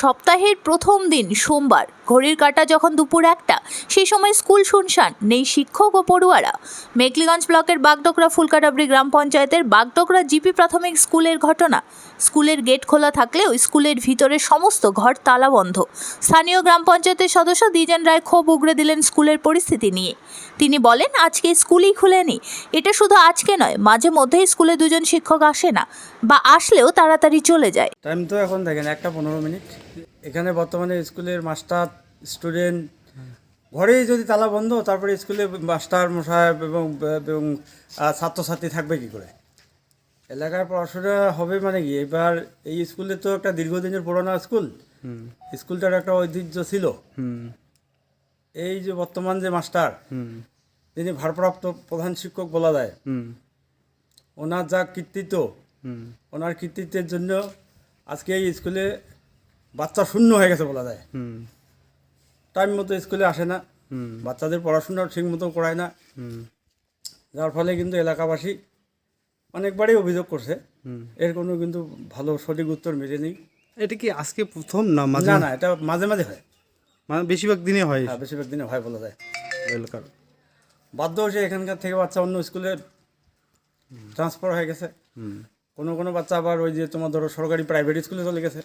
সপ্তাহের প্রথম দিন সোমবার। ঘড়ির কাঁটা যখন দুপুর একটা, সেই সময় স্কুল শুনশান, নেই শিক্ষক ও পড়ুয়ারা। মেঘলিগঞ্জ ব্লকের বাগডোকরা ফুলকাটাবড়ি গ্রাম পঞ্চায়েতের বাগডোকরা জিপি প্রাথমিক স্কুলের ঘটনা। স্কুলের গেট খোলা থাকলেও স্কুলের ভিতরে সমস্ত ঘর তালা বন্ধ স্থানীয় গ্রাম পঞ্চায়েতের সদস্য দ্বিজেন রায় ক্ষোভ উগড়ে দিলেন স্কুলের পরিস্থিতি নিয়ে। তিনি বলেন, আজকে স্কুলই খুলেনি। এটা শুধু আজকে নয়, মাঝে মধ্যেই স্কুলে দুজন শিক্ষক আসে না, বা আসলেও তাড়াতাড়ি চলে যায়। টাইম তো এখন দেখেন, একটা পনেরো মিনিট। এখানে বর্তমানে স্কুলের মাস্টার স্টুডেন্ট ঘরেই যদি তালা বন্ধ তারপরে স্কুলে মাস্টার মশাই এবং এবং ছাত্রছাত্রী থাকবে কি করে? এলাকার পড়াশোনা হবে মানে কি? এবার এই স্কুলে তো একটা দীর্ঘদিনের পুরোনো স্কুল। স্কুলটার একটা ঐতিহ্য ছিল। এই যে বর্তমান যে মাস্টার তিনি ভারপ্রাপ্ত প্রধান শিক্ষক বলা যায়। ওনার যা কৃতিত্ব ওনার কৃতিত্বের জন্য আজকে এই স্কুলে বাচ্চা শূন্য হয়ে গেছে বলা যায়। টাইম মতো স্কুলে আসে না। বাচ্চাদের পড়াশোনা ঠিক মতো করায় না। যার ফলে কিন্তু এলাকাবাসী অনেকবারই অভিযোগ করছে। এর কোনো কিন্তু ভালো সঠিক উত্তর মেলেনি। এটা কি আজকে প্রথম না মাঝে? না না এটা মাঝে মাঝে হয়। মানে বেশিরভাগ দিনে হয়। হ্যাঁ বেশিরভাগ দিনে হয় বলা যায়। এলাকার। বাধ্য হয়েছে এখানকার থেকে বাচ্চা অন্য স্কুলে ট্রান্সফার হয়ে গেছে। কোনো কোনো বাচ্চা আবার ওই যে তোমার ধরো সরকারি প্রাইভেট স্কুলে চলে গেছে।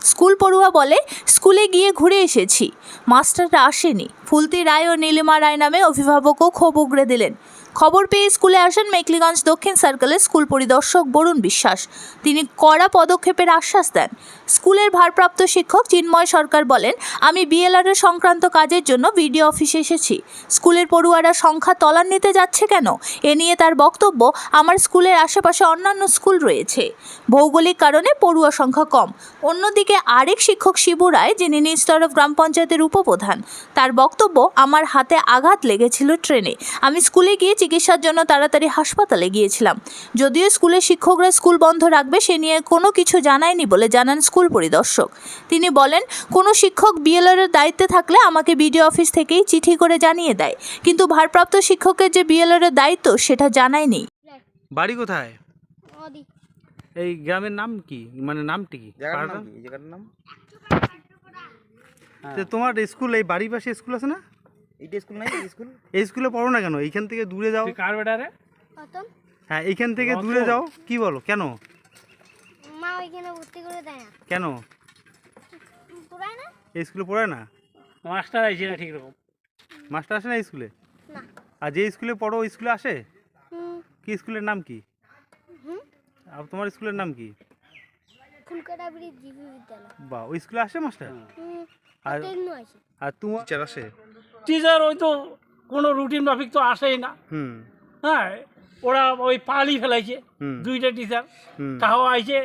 স্কুল পড়ুয়া বলে, স্কুলে গিয়ে ঘুরে এসেছি। মাস্টাররা আসেনি। ফুলতি রায় ও নীলিমা রায় নামে অভিভাবকও ক্ষোভ উগড়ে দিলেন। খবর পেয়ে স্কুলে আসেন মেকলিগঞ্জ দক্ষিণ সার্কেলের স্কুল পরিদর্শক বরুণ বিশ্বাস। তিনি কড়া পদক্ষেপের আশ্বাস দেন। স্কুলের ভারপ্রাপ্ত শিক্ষক চিন্ময় সরকার বলেন, আমি বিএলআর সংক্রান্ত কাজের জন্য ভিডিও অফিসে এসেছি। স্কুলের পড়ুয়ারা সংখ্যা তলান্বিতে যাচ্ছে কেন? এ নিয়ে তার বক্তব্য, আমার স্কুলের আশেপাশে অন্যান্য স্কুল রয়েছে। ভৌগোলিক কারণে পড়ুয়া সংখ্যা কম। অন্যদিকে আরেক শিক্ষক শিবু রায়, যিনি নিজ তরফ গ্রাম পঞ্চায়েতের উপপ্রধান, তার বক্তব্য, আমার হাতে আঘাত লেগেছিল ট্রেনে। আমি স্কুলে গিয়ে চিকিৎসার জন্য তাড়াতাড়ি হাসপাতালে গিয়েছিলাম। যদিও স্কুলের শিক্ষকরা স্কুল বন্ধ রাখবে, সে নিয়ে কোনো কিছু জানায়নি বলে জানান স্কুল পরিদর্শক। তিনি বলেন কোনো শিক্ষক বিএলআর এর দায়িত্বে থাকলে আমাকে বিডিও অফিস থেকেই চিঠি করে জানিয়ে দেয় কিন্তু ভারপ্রাপ্ত শিক্ষকের যে বিএলআর এর দায়িত্ব সেটা জানায়নি বাড়ি কোথায়? এই গ্রামের নাম কি? মানে নামটি কি? জায়গাটার নাম কি? জায়গাটার নাম? তো তোমার স্কুল এই বাড়ির পাশে স্কুল আছে না? এইটা স্কুল নাই এই স্কুল। এই স্কুলে পড়ো না কেন? এইখান থেকে দূরে যাও। কার অতন হ্যাঁ এইখান থেকে দূরে যাও। কি বলো? কেন? মা ওইখানে ভর্তি করে দেয় না। কেন? পুরায় না? স্কুলে পড়ে না? মাস্টার আইছে না ঠিক রকম মাস্টার আসে না স্কুলে? না। আর যে স্কুলে পড়ো ওই স্কুলে আসে? কি স্কুলের নাম কি? আর তোমার স্কুলের নাম কি? ফুলকাটা ব্রিজ জিবি বিদ্যালয়। বা ওই স্কুলে আসে মাস্টার? আর আর তোমার? টিচার আসে? টিচার ওই তো কোনো রুটিন মাফিক তো আসেই না। হুম। হ্যাঁ ওরা ওই পালি ফেলাইছে। হুম। দুইটা টিচার কাহো আইছে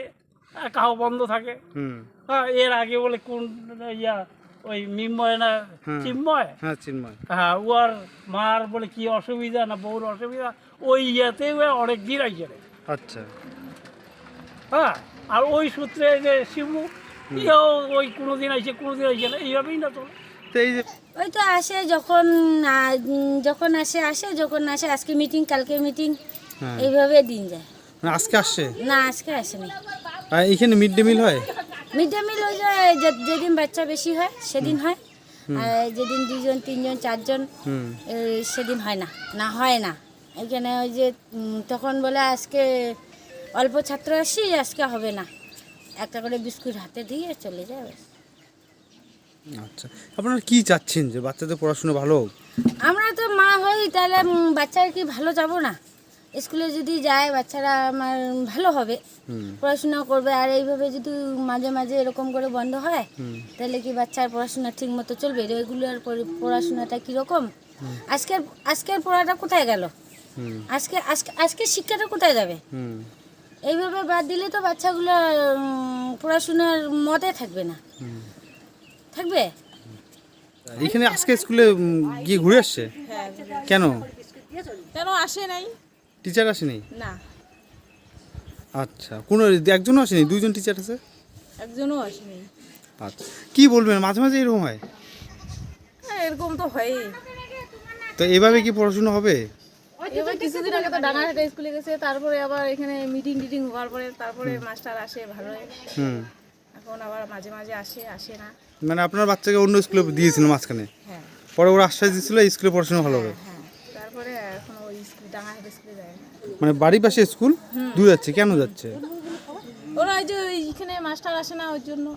কাহো বন্ধ থাকে। হ্যাঁ এর আগে বলে কোন ইয়া ওই মিময় না চিন্ময় হ্যাঁ চিন্ময় হ্যাঁ ওর মার বলে কি অসুবিধা না বউর অসুবিধা ওই ইয়াতে অনেক দিন আইছে আচ্ছা। হ্যাঁ আর ওই সূত্রে যে শিবু ইও ওই কোনোদিন আইছে কোনোদিন আইছে না এইভাবেই না তো তো এই যে ওই তো আসে যখন যখন আসে আসে যখন আসে আজকে মিটিং কালকে মিটিং হ্যাঁ। এইভাবে দিন যায়। আজকে আসে না আজকে আসেনি। আর এখানে মিড ডে মিল হয়? মিড ডে মিল ওই যে যেদিন বাচ্চা বেশি হয় সেদিন হয়। আর যেদিন দুজন তিনজন চারজন সেদিন হয় না। না হয় না। এখানে ওই যে তখন বলে আজকে অল্প ছাত্র আসি আজকে হবে না। একটা করে বিস্কুট হাতে দিয়ে চলে যায় ব্যাস। আচ্ছা। আপনারা কি চাচ্ছেন যে বাচ্চাদের পড়াশোনা ভালো আমরা তো মা হই তাহলে বাচ্চারা কি ভালো যাব না? স্কুলে যদি যায় বাচ্চারা আমার ভালো হবে। পড়াশোনা করবে। আর এইভাবে যদি মাঝে মাঝে এরকম করে বন্ধ হয় তাহলে কি বাচ্চার পড়াশোনা ঠিক মতো চলবে? রেগুলার পড়াশোনাটা কীরকম? আজকের আজকের পড়াটা কোথায় গেল? আজকে আজকে আজকে শিক্ষাটা কোথায় যাবে? হুম। এইভাবে বাদ দিলে তো বাচ্চাগুলো পড়াশোনার মতে থাকবে না। থাকবে? এখানে আজকে স্কুলে গিয়ে ঘুরে আসছে। কেন? কেন আসে নাই? টিচার আসেনি? না। আচ্ছা কোনো একজনও আসেনি? দুইজন টিচার আছে? একজনও আসেনি। আচ্ছা কি বলবেন? মাঝে মাঝে এরকম হয়? হ্যাঁ, এরকম তো হয়ই। তো এভাবে কি পড়াশোনা হবে? এবার কিছুদিন আগে তো ডাঙ্গাহাটা স্কুলে গেছে তারপরে আবার এখানে মিটিং টিটিং হওয়ার পরে তারপরে মাস্টার আসে ভালো হুম। আবার মাঝে মাঝে আসে আসে না। মানে আপনার বাচ্চাকে অন্য স্কুলে দিয়েছিলেন মাঝখানে? হ্যাঁ। পরে ওরা আশ্বাস দিচ্ছিল এই স্কুলে পড়াশোনা ভালো হবে হ্যাঁ তারপরে এখন ওই স্কুল ডাঙাহাট স্কুলে যায় না মানে বাড়ির পাশে স্কুল? দূরে যাচ্ছে কেন যাচ্ছে? ওরা ওই যে এখানে মাস্টার আসে না ওই জন্য।